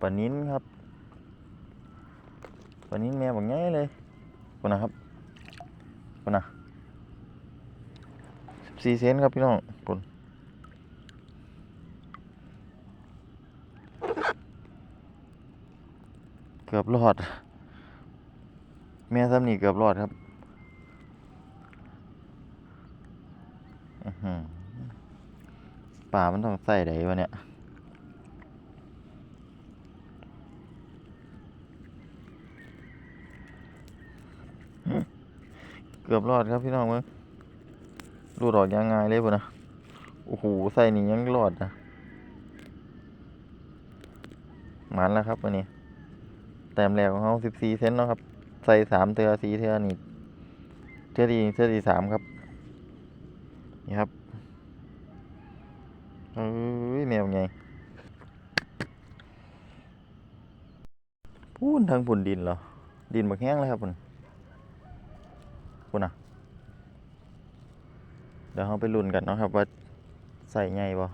ปลานิ้นครับปลานิ้นแม่บอกง่ายเลยคนนะครับคนนะสี่เซนครับพี่น้องคนเกือบรอด แม่ซ้ำนี่เกือบรอดครับอือหือป่ามันต้องใส่ไหนวะเนี่ย เกือบรอดครับพี่น้องมึงรูดออกยังไงเลยปุ่นนะโอ้โหใส่นี่ยังรอดนะหมันแล้วครับวันนี้แต้มแรกของเขาสิบสี่เซนเนาะครับ ใส่สามเทือสี่เทือนี่เทือดีเทือดีสามครับ นี่ครับเอ้ยแมวไงพูนทางผุนดินเหรอ ดินบักแห้งเลยครับพุ่ พุ่นอะ เดี๋ยวเราไปลุ้นกันเนาะครับว่าใส่ไงบ่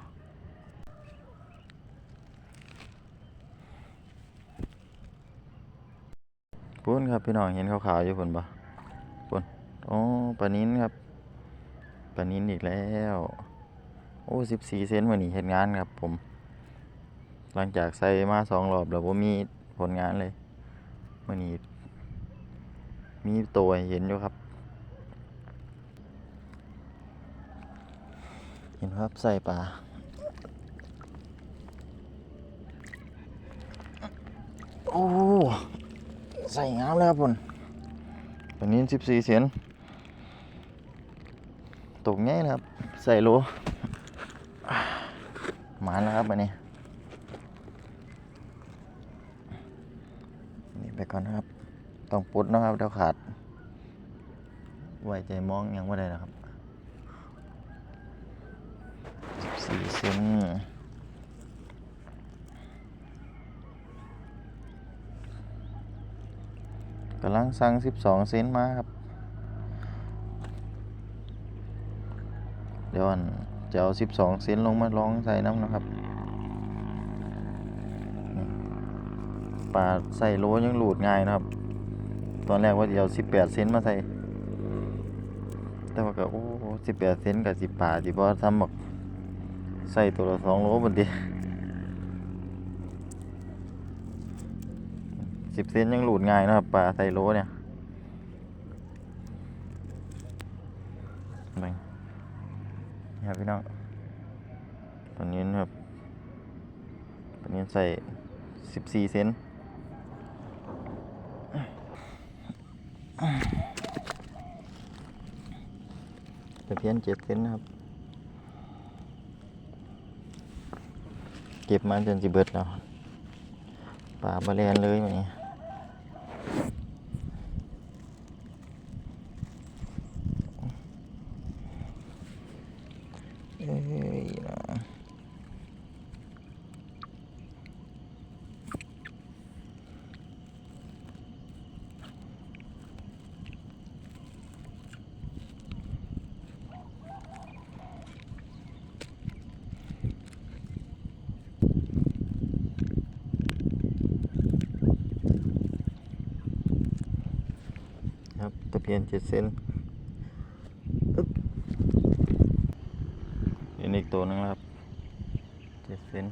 พุ่นครับพี่น้องเห็นขาวๆอยู่พุ่นบ่พุ่นโอ้ปลานิ้นครับปลานิ้นอีกแล้ว โอ้สิบสี่เซนวันนี้เห็นงานครับผม หลังจากใส่มาสองรอบแล้วผมมีผลงานเลยวันนี้มีตัวเห็นอยู่ครับ เห็นครับใส่ปลาโอ้ใส่งามแล้วครับผมวันนี้สิบสี่เซนตกง่ายนะครับ ใส่โลหมาแล้วครับอันนี้นี่ไปก่อนครับ ต้องปุดนะครับเดี๋ยวขาด ไว้ใจมองยังไม่ได้นะครับ สี่เซนกำลังสั่งสิบสองเซนมาครับ เดี๋ยวอนจะเอาสิบสองเซนลงมาลองใส่น้ำนะครับปลาใส่โลยังหลุดง่ายนะครับ ตอนแรกว่าจะเอาสิบแปดเซนมาใส่แต่ว่าก็โอ้สิบแปดเซนกับสิบป่าสิบ่ทำหมก ใส่ตัวละสองโลบนดีสิบเซนยังหลุดง่ายนะครับปลาใส่โลเนี่ยนี่ครับพี่น้องตอนนี้นะครับตอนนี้ใส่สิบสี่เซนตะเพียนเจ็ดเซนนะครับ เก็บมาจนสิเบิดแล้วป่าบาแลนเลยมันนี้เอ้ยนะ เพียนเจ็ดเซนอึ๊บเห็นอีกตัวนึงครับเจ็ดเซน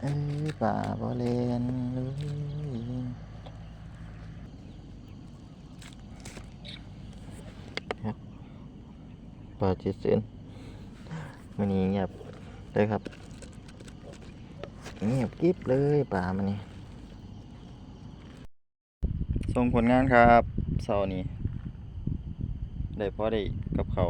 เอ้ยป่าบอเลนเลยครับ ป่าเจ็ดเซนมันนี้เงียบเลยครับเงียบกริบเลยป่ามันนี้ส่งผลงานครับเสาร์นี้ได้พอได้กับเขา